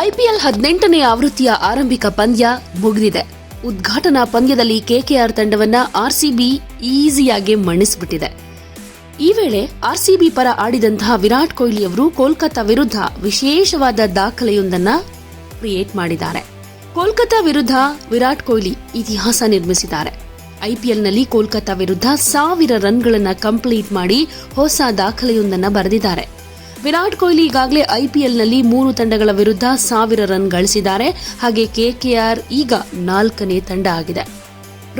IPL ಹದಿನೆಂಟನೇ ಆವೃತ್ತಿಯ ಆರಂಭಿಕ ಪಂದ್ಯ ಮುಗಿದಿದೆ. ಉದ್ಘಾಟನಾ ಪಂದ್ಯದಲ್ಲಿ ಕೆಕೆಆರ್ ತಂಡವನ್ನ ಆರ್ಸಿಬಿ ಈಸಿಯಾಗಿ ಮಣಿಸಿಬಿಟ್ಟಿದೆ. ಈ ವೇಳೆ ಆರ್ಸಿಬಿ ಪರ ಆಡಿದಂತಹ ವಿರಾಟ್ ಕೊಹ್ಲಿ ಅವರು ಕೋಲ್ಕತ್ತಾ ವಿರುದ್ಧ ವಿಶೇಷವಾದ ದಾಖಲೆಯೊಂದನ್ನ ಕ್ರಿಯೇಟ್ ಮಾಡಿದ್ದಾರೆ. ಕೋಲ್ಕತ್ತಾ ವಿರುದ್ಧ ವಿರಾಟ್ ಕೊಹ್ಲಿ ಇತಿಹಾಸ ನಿರ್ಮಿಸಿದ್ದಾರೆ. ಐಪಿಎಲ್ನಲ್ಲಿ ಕೋಲ್ಕತ್ತಾ ವಿರುದ್ಧ ಸಾವಿರ ರನ್ಗಳನ್ನು ಕಂಪ್ಲೀಟ್ ಮಾಡಿ ಹೊಸ ದಾಖಲೆಯೊಂದನ್ನು ಬರೆದಿದ್ದಾರೆ. ವಿರಾಟ್ ಕೊಹ್ಲಿ ಈಗಾಗಲೇ ಐಪಿಎಲ್ನಲ್ಲಿ ಮೂರು ತಂಡಗಳ ವಿರುದ್ಧ ಸಾವಿರ ರನ್ ಗಳಿಸಿದ್ದಾರೆ. ಹಾಗೆ ಕೆಕೆಆರ್ ಈಗ ನಾಲ್ಕನೇ ತಂಡ ಆಗಿದೆ.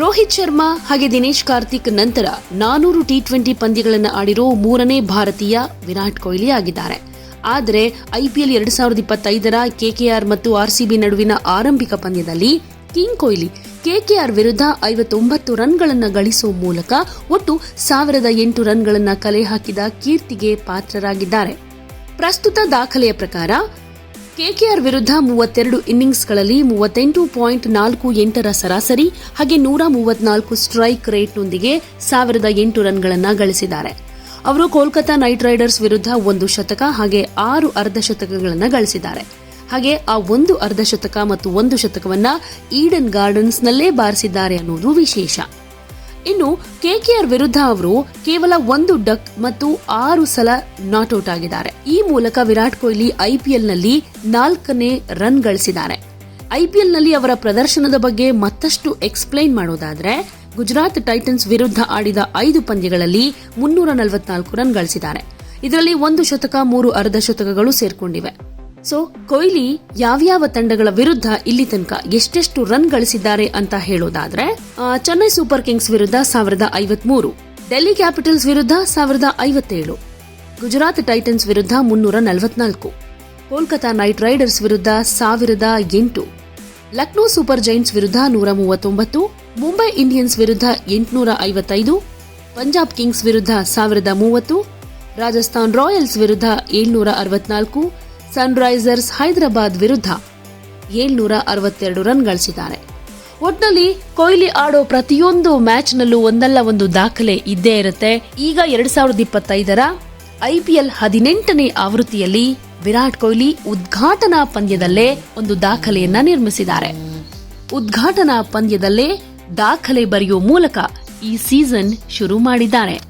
ರೋಹಿತ್ ಶರ್ಮಾ ಹಾಗೆ ದಿನೇಶ್ ಕಾರ್ತಿಕ್ ನಂತರ ನಾನೂರು ಟಿ ಟ್ವೆಂಟಿ ಪಂದ್ಯಗಳನ್ನು ಆಡಿರೋ ಮೂರನೇ ಭಾರತೀಯ ವಿರಾಟ್ ಕೊಹ್ಲಿ ಆಗಿದ್ದಾರೆ. ಆದರೆ ಐಪಿಎಲ್ ಎರಡು ಸಾವಿರದ ಇಪ್ಪತ್ತೈದರ ಕೆಕೆಆರ್ ಮತ್ತು ಆರ್ಸಿಬಿ ನಡುವಿನ ಆರಂಭಿಕ ಪಂದ್ಯದಲ್ಲಿ ಕಿಂಗ್ ಕೊಹ್ಲಿ ಕೆಕೆಆರ್ ವಿರುದ್ಧ ಐವತ್ತೊಂಬತ್ತು ರನ್ಗಳನ್ನು ಗಳಿಸುವ ಮೂಲಕ ಒಟ್ಟು ಸಾವಿರದ ಎಂಟು ರನ್ಗಳನ್ನು ಕಲೆ ಹಾಕಿದ ಕೀರ್ತಿಗೆ ಪಾತ್ರರಾಗಿದ್ದಾರೆ. ಪ್ರಸ್ತುತ ದಾಖಲೆಯ ಪ್ರಕಾರ, ಕೆಕೆಆರ್ ವಿರುದ್ಧ ಮೂವತ್ತೆರಡು ಇನ್ನಿಂಗ್ಸ್ಗಳಲ್ಲಿ ಮೂವತ್ತೆಂಟು ಪಾಯಿಂಟ್ ನಾಲ್ಕು ಎಂಟರ ಸರಾಸರಿ ಹಾಗೆ ನೂರ ಮೂವತ್ನಾಲ್ಕು ಸ್ಟ್ರೈಕ್ ರೇಟ್ನೊಂದಿಗೆ ಸಾವಿರದ ಎಂಟು ರನ್ಗಳನ್ನು ಗಳಿಸಿದ್ದಾರೆ. ಅವರು ಕೋಲ್ಕತಾ ನೈಟ್ ರೈಡರ್ಸ್ ವಿರುದ್ಧ ಒಂದು ಶತಕ ಹಾಗೆ ಆರು ಅರ್ಧಶತಕಗಳನ್ನು ಗಳಿಸಿದ್ದಾರೆ. ಹಾಗೆ ಆ ಒಂದು ಅರ್ಧಶತಕ ಮತ್ತು ಒಂದು ಶತಕವನ್ನು ಈಡನ್ ಗಾರ್ಡನ್ಸ್ನಲ್ಲೇ ಬಾರಿಸಿದ್ದಾರೆ ಅನ್ನೋದು ವಿಶೇಷ. ಇನ್ನು ಕೆಕೆಆರ್ ವಿರುದ್ಧ ಅವರು ಕೇವಲ ಒಂದು ಡಕ್ ಮತ್ತು ಆರು ಸಲ ನಾಟ್ಔಟ್ ಆಗಿದ್ದಾರೆ. ಈ ಮೂಲಕ ವಿರಾಟ್ ಕೊಹ್ಲಿ ಐಪಿಎಲ್ನಲ್ಲಿ ನಾಲ್ಕನೇ ರನ್ ಗಳಿಸಿದ್ದಾರೆ. ಐಪಿಎಲ್ನಲ್ಲಿ ಅವರ ಪ್ರದರ್ಶನದ ಬಗ್ಗೆ ಮತ್ತಷ್ಟು ಎಕ್ಸ್ಪ್ಲೈನ್ ಮಾಡೋದಾದ್ರೆ, ಗುಜರಾತ್ ಟೈಟನ್ಸ್ ವಿರುದ್ಧ ಆಡಿದ ಐದು ಪಂದ್ಯಗಳಲ್ಲಿ ಮುನ್ನೂರ ನಲವತ್ನಾಲ್ಕು ರನ್ ಗಳಿಸಿದ್ದಾರೆ. ಇದರಲ್ಲಿ ಒಂದು ಶತಕ, ಮೂರು ಅರ್ಧ ಶತಕಗಳು ಸೇರ್ಕೊಂಡಿವೆ. ಸೊ ಕೊಹ್ಲಿ ಯಾವ್ಯಾವ ತಂಡಗಳ ವಿರುದ್ಧ ಇಲ್ಲಿ ತನಕ ಎಷ್ಟೆಷ್ಟು ರನ್ ಗಳಿಸಿದ್ದಾರೆ ಅಂತ ಹೇಳೋದಾದ್ರೆ ಚೆನ್ನೈ ಸೂಪರ್ ಕಿಂಗ್ಸ್ ವಿರುದ್ಧ ಸಾವಿರದ ಐವತ್ಮೂರು, ಡೆಲ್ಲಿ ಕ್ಯಾಪಿಟಲ್ಸ್ ವಿರುದ್ಧ ಸಾವಿರದ ಐವತ್ತೇಳು, ಗುಜರಾತ್ ಟೈಟನ್ಸ್ ವಿರುದ್ಧ ಮುನ್ನೂರ ನಲವತ್ನಾಲ್ಕು, ಕೋಲ್ಕತಾ ನೈಟ್ ರೈಡರ್ಸ್ ವಿರುದ್ಧ ಸಾವಿರದ ಎಂಟು, ಲಕ್ನೋ ಸೂಪರ್ ಜೈಂಟ್ಸ್ ವಿರುದ್ಧ ನೂರ ಮೂವತ್ತೊಂಬತ್ತು, ಮುಂಬೈ ಇಂಡಿಯನ್ಸ್ ವಿರುದ್ಧ ಎಂಟುನೂರ ಐವತ್ತೈದು, ಪಂಜಾಬ್ ಕಿಂಗ್ಸ್ ವಿರುದ್ಧ ಸಾವಿರದ ಮೂವತ್ತು, ರಾಜಸ್ಥಾನ್ ರಾಯಲ್ಸ್ ವಿರುದ್ಧ ಏಳ್ನೂರ ಅರವತ್ನಾಲ್ಕು ಸನ್ರೈಸರ್ಸ್ ಹೈದರಾಬಾದ್ ವಿರುದ್ಧ ಏಳ್ನೂರ ಅರವತ್ತೆರಡು ರನ್ ಗಳಿಸಿದ್ದಾರೆ. ಒಟ್ನಲ್ಲಿ ಕೊಹ್ಲಿ ಆಡೋ ಪ್ರತಿಯೊಂದು ಮ್ಯಾಚ್ನಲ್ಲೂ ಒಂದಲ್ಲ ಒಂದು ದಾಖಲೆ ಇದ್ದೇ ಇರುತ್ತೆ. ಈಗ ಎರಡ್ ಸಾವಿರದ ಇಪ್ಪತ್ತೈದರ ಐಪಿಎಲ್ ಹದಿನೆಂಟನೇ ಆವೃತ್ತಿಯಲ್ಲಿ ವಿರಾಟ್ ಕೊಹ್ಲಿ ಉದ್ಘಾಟನಾ ಪಂದ್ಯದಲ್ಲೇ ಒಂದು ದಾಖಲೆಯನ್ನ ನಿರ್ಮಿಸಿದ್ದಾರೆ. ಉದ್ಘಾಟನಾ ಪಂದ್ಯದಲ್ಲೇ ದಾಖಲೆ ಬರೆಯುವ ಮೂಲಕ ಈ ಸೀಸನ್ ಶುರು ಮಾಡಿದ್ದಾರೆ.